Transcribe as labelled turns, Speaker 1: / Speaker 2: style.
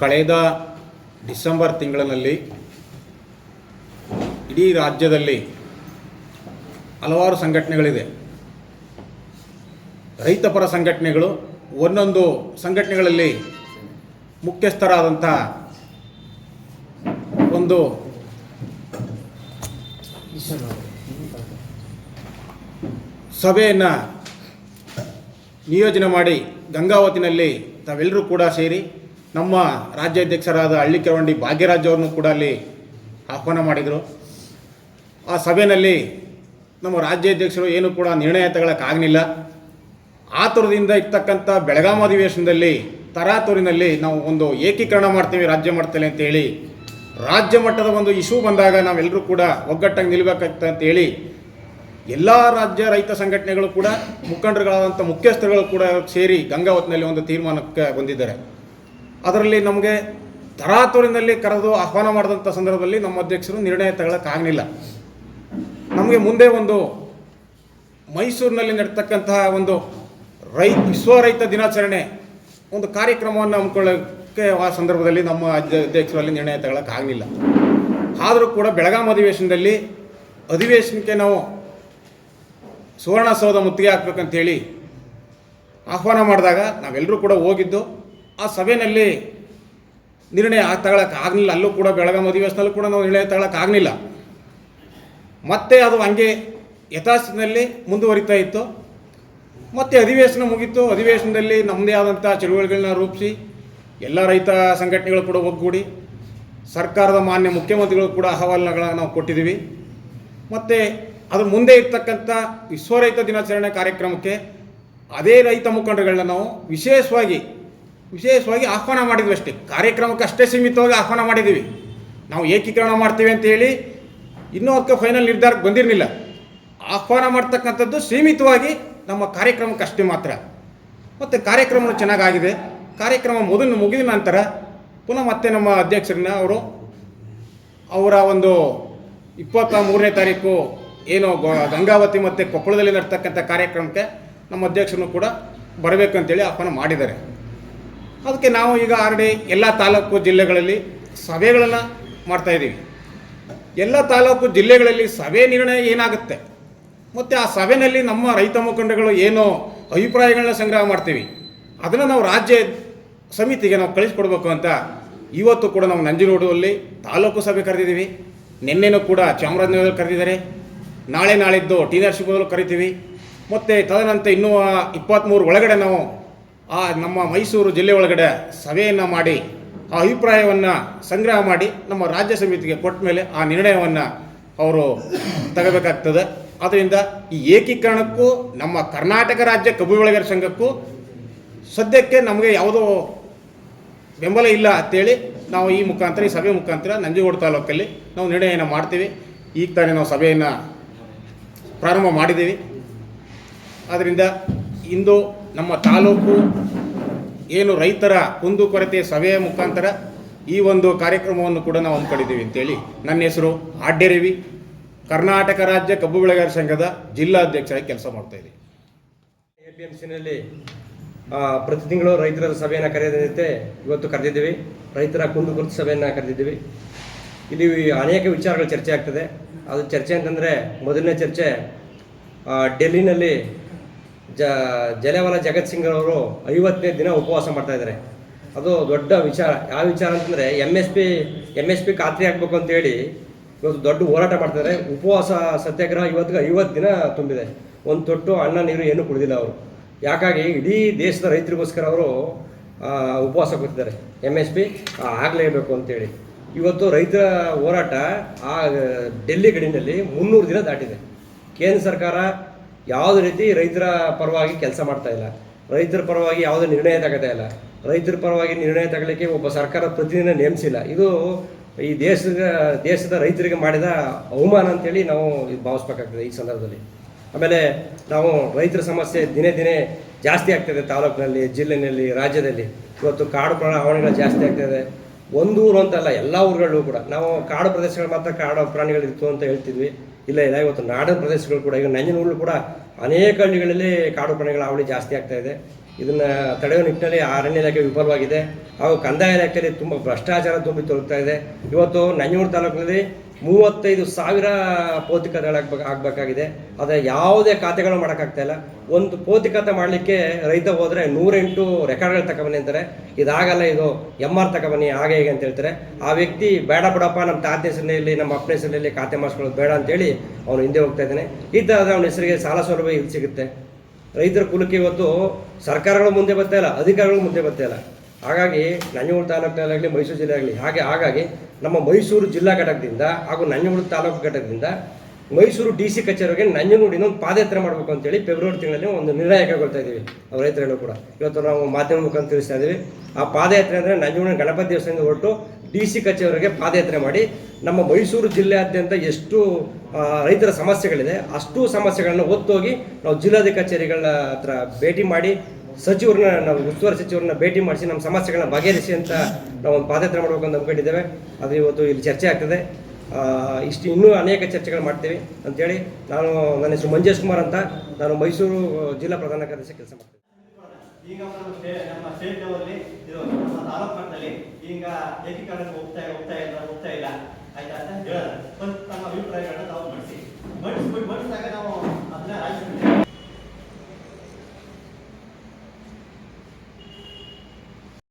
Speaker 1: ಕಳೆದ ಡಿಸೆಂಬರ್ ತಿಂಗಳಿನಲ್ಲಿ ಇಡೀ ರಾಜ್ಯದಲ್ಲಿ ಹಲವಾರು ಸಂಘಟನೆಗಳಿದೆ. ರೈತಪರ ಸಂಘಟನೆಗಳು ಒಂದೊಂದು ಸಂಘಟನೆಗಳಲ್ಲಿ ಮುಖ್ಯಸ್ಥರಾದಂಥ ಒಂದು ಸಭೆಯನ್ನು ನಿಯೋಜನೆ ಮಾಡಿ ಗಂಗಾವತಿನಲ್ಲಿ ತಾವೆಲ್ಲರೂ ಕೂಡ ಸೇರಿ ನಮ್ಮ ರಾಜ್ಯಾಧ್ಯಕ್ಷರಾದ ಹಳ್ಳಿಕೆರವಂಡಿ ಭಾಗ್ಯರಾಜ್ ಅವ್ರನ್ನೂ ಕೂಡ ಅಲ್ಲಿ ಆಹ್ವಾನ ಮಾಡಿದರು. ಆ ಸಭೆಯಲ್ಲಿ ನಮ್ಮ ರಾಜ್ಯಾಧ್ಯಕ್ಷರು ಏನು ಕೂಡ ನಿರ್ಣಯ ತಗೊಳಕ್ಕಾಗಲಿಲ್ಲ. ಆತುರದಿಂದ ಇರ್ತಕ್ಕಂಥ ಬೆಳಗಾಂ ಅಧಿವೇಶನದಲ್ಲಿ ತರಾತೂರಿನಲ್ಲಿ ನಾವು ಒಂದು ಏಕೀಕರಣ ಮಾಡ್ತೀವಿ, ರಾಜ್ಯ ಮಟ್ಟದಲ್ಲಿ ಅಂತೇಳಿ ರಾಜ್ಯ ಮಟ್ಟದ ಒಂದು ಇಶ್ಯೂ ಬಂದಾಗ ನಾವೆಲ್ಲರೂ ಕೂಡ ಒಗ್ಗಟ್ಟಾಗಿ ನಿಲ್ಬೇಕಾಗ್ತದೆ ಅಂತೇಳಿ ಎಲ್ಲ ರಾಜ್ಯ ರೈತ ಸಂಘಟನೆಗಳು ಕೂಡ ಮುಖಂಡರುಗಳಾದಂಥ ಮುಖ್ಯಸ್ಥರುಗಳು ಕೂಡ ಸೇರಿ ಗಂಗಾವತ್ನಲ್ಲಿ ಒಂದು ತೀರ್ಮಾನಕ್ಕೆ ಬಂದಿದ್ದಾರೆ. ಅದರಲ್ಲಿ ನಮಗೆ ತರಾತುರಿನಲ್ಲಿ ಕರೆದು ಆಹ್ವಾನ ಮಾಡಿದಂಥ ಸಂದರ್ಭದಲ್ಲಿ ನಮ್ಮ ಅಧ್ಯಕ್ಷರು ನಿರ್ಣಯ ತಗೊಳ್ಳೋಕ್ಕಾಗಲಿಲ್ಲ ನಮಗೆ ಮುಂದೆ ಒಂದು ಮೈಸೂರಿನಲ್ಲಿ ನಡೆತಕ್ಕಂತಹ ಒಂದು ರೈ ವಿಶ್ವ ರೈತ ದಿನಾಚರಣೆ ಒಂದು ಕಾರ್ಯಕ್ರಮವನ್ನು ಹಮ್ಮಿಕೊಳ್ಳೋಕ್ಕೆ ಆ ಸಂದರ್ಭದಲ್ಲಿ ನಮ್ಮ ಅಧ್ಯ- ಅಧ್ಯಕ್ಷರಲ್ಲಿ ನಿರ್ಣಯ ತಗೊಳ್ಳೋಕ್ಕಾಗಲಿಲ್ಲ ಆದರೂ ಕೂಡ ಬೆಳಗಾಂ ಅಧಿವೇಶನದಲ್ಲಿ ಅಧಿವೇಶನಕ್ಕೆ ನಾವು ಸುವರ್ಣಸೌಧ ಮುತ್ತಿಗೆ ಹಾಕ್ಬೇಕಂತೇಳಿ ಆಹ್ವಾನ ಮಾಡಿದಾಗ ನಾವೆಲ್ಲರೂ ಕೂಡ ಹೋಗಿದ್ದು ಆ ಸಭೆಯಲ್ಲಿ ನಿರ್ಣಯ ತಗೊಳಕ್ಕೆ ಆಗಲಿಲ್ಲ. ಅಲ್ಲೂ ಕೂಡ ಬೆಳಗಾಂ ಅಧಿವೇಶನಲ್ಲೂ ಕೂಡ ನಾವು ನಿರ್ಣಯ ತಗೊಳಕ್ಕೆ ಆಗಲಿಲ್ಲ. ಮತ್ತೆ ಅದು ಹಂಗೆ ಯಥಾಸ್ಥಿತಿನಲ್ಲಿ ಮುಂದುವರಿತಾ ಇತ್ತು. ಮತ್ತೆ ಅಧಿವೇಶನ ಮುಗೀತು. ಅಧಿವೇಶನದಲ್ಲಿ ನಮ್ಮದೇ ಆದಂಥ ಚಳುವಳಿಗಳನ್ನ ರೂಪಿಸಿ ಎಲ್ಲ ರೈತ ಸಂಘಟನೆಗಳು ಕೂಡ ಒಗ್ಗೂಡಿ ಸರ್ಕಾರದ ಮಾನ್ಯ ಮುಖ್ಯಮಂತ್ರಿಗಳು ಕೂಡ ಅಹವಾಲುಗಳನ್ನ ನಾವು ಕೊಟ್ಟಿದ್ದೀವಿ. ಮತ್ತು ಅದ್ರ ಮುಂದೆ ಇರ್ತಕ್ಕಂಥ ವಿಶ್ವ ರೈತ ದಿನಾಚರಣೆ ಕಾರ್ಯಕ್ರಮಕ್ಕೆ ಅದೇ ರೈತ ಮುಖಂಡಗಳನ್ನ ನಾವು ವಿಶೇಷವಾಗಿ ವಿಶೇಷವಾಗಿ ಆಹ್ವಾನ ಮಾಡಿದ್ವಿ ಅಷ್ಟೇ. ಕಾರ್ಯಕ್ರಮಕ್ಕೆ ಅಷ್ಟೇ ಸೀಮಿತವಾಗಿ ಆಹ್ವಾನ ಮಾಡಿದ್ದೀವಿ. ನಾವು ಏಕೀಕರಣ ಮಾಡ್ತೀವಿ ಅಂತ ಹೇಳಿ ಇನ್ನೂ ಅದಕ್ಕೆ ಫೈನಲ್ ನಿರ್ಧಾರಕ್ಕೆ ಬಂದಿರಲಿಲ್ಲ. ಆಹ್ವಾನ ಮಾಡ್ತಕ್ಕಂಥದ್ದು ಸೀಮಿತವಾಗಿ ನಮ್ಮ ಕಾರ್ಯಕ್ರಮಕ್ಕೆ ಅಷ್ಟೇ ಮಾತ್ರ. ಮತ್ತು ಕಾರ್ಯಕ್ರಮ ಚೆನ್ನಾಗಾಗಿದೆ. ಕಾರ್ಯಕ್ರಮ ಮೊದಲು ಮುಗಿದ ನಂತರ ಪುನಃ ಮತ್ತೆ ನಮ್ಮ ಅಧ್ಯಕ್ಷರನ್ನ ಅವರು ಅವರ ಒಂದು ಇಪ್ಪತ್ತ ಮೂರನೇ ತಾರೀಕು ಏನು ಗಂಗಾವತಿ ಮತ್ತು ಕೊಪ್ಪಳದಲ್ಲಿ ನಡ್ತಕ್ಕಂಥ ಕಾರ್ಯಕ್ರಮಕ್ಕೆ ನಮ್ಮ ಅಧ್ಯಕ್ಷರನ್ನು ಕೂಡ ಬರಬೇಕು ಅಂತೇಳಿ ಆಹ್ವಾನ ಮಾಡಿದ್ದಾರೆ. ಅದಕ್ಕೆ ನಾವು ಈಗ ಆಲ್ರೆಡಿ ಎಲ್ಲ ತಾಲೂಕು ಜಿಲ್ಲೆಗಳಲ್ಲಿ ಸಭೆಗಳನ್ನು ಮಾಡ್ತಾಯಿದ್ದೀವಿ ಎಲ್ಲ ತಾಲೂಕು ಜಿಲ್ಲೆಗಳಲ್ಲಿ ಸಭೆ ನಿರ್ಣಯ ಏನಾಗುತ್ತೆ? ಮತ್ತು ಆ ಸಭೆಯಲ್ಲಿ ನಮ್ಮ ರೈತ ಮುಖಂಡಗಳು ಏನೋ ಅಭಿಪ್ರಾಯಗಳನ್ನ ಸಂಗ್ರಹ ಮಾಡ್ತೀವಿ. ಅದನ್ನು ನಾವು ರಾಜ್ಯ ಸಮಿತಿಗೆ ನಾವು ಕಳಿಸ್ಕೊಡ್ಬೇಕು ಅಂತ ಇವತ್ತು ಕೂಡ ನಾವು ನಂಜನಗೂಡಲ್ಲಿ ತಾಲೂಕು ಸಭೆ ಕರೆದಿದ್ದೀವಿ. ನಿನ್ನೆನೂ ಕೂಡ ಚಾಮರಾಜನಗರದಲ್ಲಿ ಕರೆದಿದ್ದಾರೆ. ನಾಳೆ ನಾಳಿದ್ದು ಟಿ ನರಸೀಪುರದಲ್ಲಿ ಕರಿತೀವಿ. ಮತ್ತು ತದನಂತರ ಇನ್ನೂ ಇಪ್ಪತ್ತ್ಮೂರು ಒಳಗಡೆ ನಾವು ಆ ನಮ್ಮ ಮೈಸೂರು ಜಿಲ್ಲೆ ಒಳಗಡೆ ಸಭೆಯನ್ನು ಮಾಡಿ, ಆ ಅಭಿಪ್ರಾಯವನ್ನು ಸಂಗ್ರಹ ಮಾಡಿ ನಮ್ಮ ರಾಜ್ಯ ಸಮಿತಿಗೆ ಕೊಟ್ಟ ಮೇಲೆ ಆ ನಿರ್ಣಯವನ್ನು ಅವರು ತಗೋಬೇಕಾಗ್ತದೆ. ಅದರಿಂದ ಈ ಏಕೀಕರಣಕ್ಕೂ, ನಮ್ಮ ಕರ್ನಾಟಕ ರಾಜ್ಯ ಕಬ್ಬು ಬೆಳೆಗಾರ ಸಂಘಕ್ಕೂ ಸದ್ಯಕ್ಕೆ ನಮಗೆ ಯಾವುದೋ ಬೆಂಬಲ ಇಲ್ಲ ಅಂತೇಳಿ ನಾವು ಈ ಮುಖಾಂತರ, ಈ ಸಭೆ ಮುಖಾಂತರ ನಂಜನಗೂಡು ತಾಲೂಕಲ್ಲಿ ನಾವು ನಿರ್ಣಯನ ಮಾಡ್ತೀವಿ. ಈಗ ತಾನೇ ನಾವು ಸಭೆಯನ್ನು ಪ್ರಾರಂಭ ಮಾಡಿದ್ದೀವಿ. ಆದ್ದರಿಂದ ಇಂದು ನಮ್ಮ ತಾಲೂಕು ಏನು ರೈತರ ಕುಂದುಕೊರತೆ ಸಭೆಯ ಮುಖಾಂತರ ಈ ಒಂದು ಕಾರ್ಯಕ್ರಮವನ್ನು ಕೂಡ ನಾವು ಹಮ್ಮಿಕೊಂಡಿದ್ದೀವಿ ಅಂತೇಳಿ ನನ್ನ ಹೆಸರು ಆಡ್ಯರವಿ ಕರ್ನಾಟಕ ರಾಜ್ಯ ಕಬ್ಬು ಬೆಳೆಗಾರ ಸಂಘದ ಜಿಲ್ಲಾ ಅಧ್ಯಕ್ಷರಾಗಿ ಕೆಲಸ ಮಾಡ್ತಾ ಇದ್ದೀವಿ
Speaker 2: ಎ ಪಿ ಎಂ ಸಿನಲ್ಲಿ ಪ್ರತಿ ತಿಂಗಳು ರೈತರ ಸಭೆಯನ್ನು ಕರೆಯದಂತೆ ಇವತ್ತು ಕರೆದಿದ್ದೀವಿ. ರೈತರ ಕುಂದುಕೊರತೆ ಸಭೆಯನ್ನು ಕರೆದಿದ್ದೀವಿ. ಇಲ್ಲಿ ಅನೇಕ ವಿಚಾರಗಳು ಚರ್ಚೆ ಆಗ್ತದೆ. ಅದು ಚರ್ಚೆ ಅಂತಂದರೆ ಮೊದಲನೇ ಚರ್ಚೆ ಡೆಲ್ಲಿನಲ್ಲಿ ಜ, ಜಲೆವಾಲ ಜಗತ್ ಸಿಂಗ್ ಅವರು ಐವತ್ತನೇ ದಿನ ಉಪವಾಸ ಮಾಡ್ತಾ ಇದ್ದಾರೆ. ಅದು ದೊಡ್ಡ ವಿಚಾರ. ಯಾವ ವಿಚಾರ ಅಂತಂದರೆ M S P M S P ಖಾತ್ರಿ ಆಗಬೇಕು ಅಂತೇಳಿ ಇವತ್ತು ದೊಡ್ಡ ಹೋರಾಟ ಮಾಡ್ತಿದ್ದಾರೆ ಉಪವಾಸ ಸತ್ಯಾಗ್ರಹ ಇವತ್ತಿಗೆ ಐವತ್ತು ದಿನ ತುಂಬಿದೆ. ಒಂದು ತೊಟ್ಟು ಅನ್ನ, ನೀರು, ಏನೂ ಕುಡಿದಿಲ್ಲ ಅವರು. ಯಾಕಾಗಿ ಇಡೀ ದೇಶದ ರೈತರಿಗೋಸ್ಕರ ಅವರು ಉಪವಾಸ ಕೂತಿದ್ದಾರೆ ಎಂ ಎಸ್ ಪಿ ಆಗಲೇಬೇಕು ಅಂತೇಳಿ ಇವತ್ತು ರೈತರ ಹೋರಾಟ ಆ, ಡೆಲ್ಲಿ ಗಡಿನಲ್ಲಿ ಮುನ್ನೂರು ದಿನ ದಾಟಿದೆ. ಕೇಂದ್ರ ಸರ್ಕಾರ ಯಾವುದೇ ರೀತಿ ರೈತರ ಪರವಾಗಿ ಕೆಲಸ ಮಾಡ್ತಾ ಇಲ್ಲ, ರೈತರ ಪರವಾಗಿ ಯಾವುದೇ ನಿರ್ಣಯ ತಗೋತಾ ಇಲ್ಲ, ರೈತರ ಪರವಾಗಿ ನಿರ್ಣಯ ತಗೊಳ್ಳಿಕ್ಕೆ ಒಬ್ಬ ಸರ್ಕಾರ ಪ್ರತಿದಿನ ನೇಮಿಸಿಲ್ಲ. ಇದು ಈ ದೇಶದ ದೇಶದ ರೈತರಿಗೆ ಮಾಡಿದ ಅವಮಾನ ಅಂತೇಳಿ ನಾವು ಇದು ಭಾವಿಸ್ಬೇಕಾಗ್ತದೆ ಈ ಸಂದರ್ಭದಲ್ಲಿ. ಆಮೇಲೆ ನಾವು ರೈತರ ಸಮಸ್ಯೆ ದಿನೇ ದಿನೇ ಜಾಸ್ತಿ ಆಗ್ತದೆ ತಾಲೂಕಿನಲ್ಲಿ, ಜಿಲ್ಲೆನಲ್ಲಿ, ರಾಜ್ಯದಲ್ಲಿ. ಇವತ್ತು ಕಾಡು ಪ್ರಾಣ ಹಾವಳಿಗಳು ಜಾಸ್ತಿ ಆಗ್ತದೆ ಒಂದು ಊರು ಅಂತಲ್ಲ ಎಲ್ಲ ಊರುಗಳು ಕೂಡ. ನಾವು ಕಾಡು ಪ್ರದೇಶಗಳು ಮಾತ್ರ ಕಾಡು ಪ್ರಾಣಿಗಳು ಇತ್ತು ಅಂತ ಹೇಳ್ತಿದ್ವಿ. ಇಲ್ಲ ಇಲ್ಲ, ಇವತ್ತು ನಾಡಿನ ಪ್ರದೇಶಗಳು ಕೂಡ, ಈಗ ನಂಜನಗೂಡು ಕೂಡ ಅನೇಕ ಹಳ್ಳಿಗಳಲ್ಲಿ ಕಾಡು ಪ್ರಾಣಿಗಳ ಹಾವಳಿ ಜಾಸ್ತಿ ಆಗ್ತಾ ಇದೆ. ಇದನ್ನ ತಡೆಯುವ ನಿಟ್ಟಿನಲ್ಲಿ ಅರಣ್ಯ ಇಲಾಖೆ ವಿಫಲವಾಗಿದೆ. ಹಾಗೂ ಕಂದಾಯ ಇಲಾಖೆಯಲ್ಲಿ ತುಂಬ ಭ್ರಷ್ಟಾಚಾರ ತುಂಬಿ ತೋರುತ್ತಾ ಇದೆ. ಇವತ್ತು ನಂಜನಗೂಡು ತಾಲೂಕಿನಲ್ಲಿ ಮೂವತ್ತೈದು ಸಾವಿರ ಪೌತಿಕತೆಗಳಾಗಬೇಕು ಆಗಬೇಕಾಗಿದೆ. ಆದರೆ ಯಾವುದೇ ಖಾತೆಗಳು ಮಾಡೋಕ್ಕಾಗ್ತಾ ಇಲ್ಲ. ಒಂದು ಪೌತಿಕತೆ ಮಾಡಲಿಕ್ಕೆ ರೈತ ಹೋದರೆ ನೂರೆಂಟು ರೆಕಾರ್ಡ್ಗಳು ತಗೊಬನ್ನಿ ಅಂತಾರೆ. ಇದಾಗಲ್ಲ ಇದು ಎಂ ಆರ್ ತಗೊಬನ್ನಿ ಹಾಗೆ ಹೀಗೆ ಅಂತ ಹೇಳ್ತಾರೆ. ಆ ವ್ಯಕ್ತಿ ಬೇಡ ಬಿಡಪ್ಪ ನಮ್ಮ ತಾತ ಹೆಸರಿನಲ್ಲಿ, ನಮ್ಮ ಅಪ್ಪನ ಹೆಸರಿನಲ್ಲಿ ಖಾತೆ ಮಾಡಿಸ್ಕೊಳ್ಳೋದು ಬೇಡ ಅಂತೇಳಿ ಅವನು ಹಿಂದೆ ಹೋಗ್ತಾ ಇದ್ದಾನೆ. ಈ ಥರದ ಅವನ ಹೆಸರಿಗೆ ಸಾಲ ಸೌಲಭ್ಯ ಇಲ್ಲಿ ಸಿಗುತ್ತೆ. ರೈತರ ಕುಲಕ್ಕೆ ಇವತ್ತು ಸರ್ಕಾರಗಳು ಮುಂದೆ ಬರ್ತಾ ಇಲ್ಲ, ಅಧಿಕಾರಿಗಳು ಮುಂದೆ ಬರ್ತಾ ಇಲ್ಲ. ಹಾಗಾಗಿ ನಂಜನಗೂಡು ತಾಲೂಕಿನಲ್ಲಾಗಲಿ ಮೈಸೂರು ಜಿಲ್ಲೆ ಆಗಲಿ, ಹಾಗೆ ಹಾಗಾಗಿ ನಮ್ಮ ಮೈಸೂರು ಜಿಲ್ಲಾ ಘಟಕದಿಂದ ಹಾಗೂ ನಂಜನಗೂಡು ತಾಲೂಕು ಘಟಕದಿಂದ ಮೈಸೂರು ಡಿ ಸಿ ಕಚೇರಿಗೆ ನಂಜನಗೂಡಿನ ಒಂದು ಪಾದಯಾತ್ರೆ ಮಾಡಬೇಕು ಅಂತೇಳಿ ಫೆಬ್ರವರಿ ತಿಂಗಳಲ್ಲಿ ಒಂದು ನಿರ್ಣಯ ಕೈಗೊಳ್ತಾ ಇದ್ದೀವಿ ಕೂಡ. ಇವತ್ತು ನಾವು ಮಾಧ್ಯಮ ಮುಖಾಂತರ ತಿಳಿಸ್ತಾ ಇದ್ದೀವಿ. ಆ ಪಾದಯಾತ್ರೆ ಅಂದರೆ ನಂಜನಗೂಡಿನ ಗಣಪತಿ ದೇವಸ್ಥಾನದಿಂದ ಹೊರಟು ಡಿ ಸಿ ಕಚೇರಿಗೆ ಪಾದಯಾತ್ರೆ ಮಾಡಿ ನಮ್ಮ ಮೈಸೂರು ಜಿಲ್ಲೆಯಾದ್ಯಂತ ಎಷ್ಟು ರೈತರ ಸಮಸ್ಯೆಗಳಿದೆ ಅಷ್ಟು ಸಮಸ್ಯೆಗಳನ್ನು ಒತ್ತೋಗಿ ನಾವು ಜಿಲ್ಲಾಧಿಕಾರಿ ಕಚೇರಿಗಳ ಹತ್ರ ಭೇಟಿ ಮಾಡಿ ಸಚಿವರನ್ನ ನಾವು ಉಸ್ತುವಾರಿ ಸಚಿವರನ್ನ ಭೇಟಿ ಮಾಡಿಸಿ ನಮ್ಮ ಸಮಸ್ಯೆಗಳನ್ನ ಬಗೆಹರಿಸಿ ಅಂತ ನಾವು ಒಂದು ಪಾದಯಾತ್ರೆ ಮಾಡಬೇಕು ಅಂತ ಅಂದ್ಕೊಂಡಿದ್ದೇವೆ. ಅದು ಇವತ್ತು ಇಲ್ಲಿ ಚರ್ಚೆ ಆಗ್ತದೆ. ಇಷ್ಟು ಇನ್ನೂ ಅನೇಕ ಚರ್ಚೆಗಳು ಮಾಡ್ತೀವಿ ಅಂತೇಳಿ ನಾನು ನನ್ನ ಹೆಸರು ಮಂಜೇಶ್ ಕುಮಾರ್ ಅಂತ. ನಾನು ಮೈಸೂರು ಜಿಲ್ಲಾ ಪ್ರಧಾನ ಕಾರ್ಯದರ್ಶಿ ಕೆಲಸ ಮಾಡ್ತೀನಿ.
Speaker 3: ಈಗ ನಮ್ಮ ಸ್ಟೇಟ್ ಲೆವೆಲ್ಲಿ ಇದು ನಮ್ಮ ತಾಲೂಕು ಮಟ್ಟದಲ್ಲಿ ಈಗ ಏಕೀಕರಣಕ್ಕೆ ಹೋಗ್ತಾ ಹೋಗ್ತಾ ಇಲ್ಲ ಹೋಗ್ತಾ ಇಲ್ಲ. ಆಯ್ತಾ ಅಂತ ಹೇಳೋದು. ತಮ್ಮ ಅಭಿಪ್ರಾಯಗಳನ್ನ ತಾವು ಮಾಡಿಸಿ. ಮಾಡಿಸ್ಬಿಟ್ಟು, ಮಾಡಿಸಿದಾಗ ನಾವು ಅದನ್ನ ರಾಜ್ಯ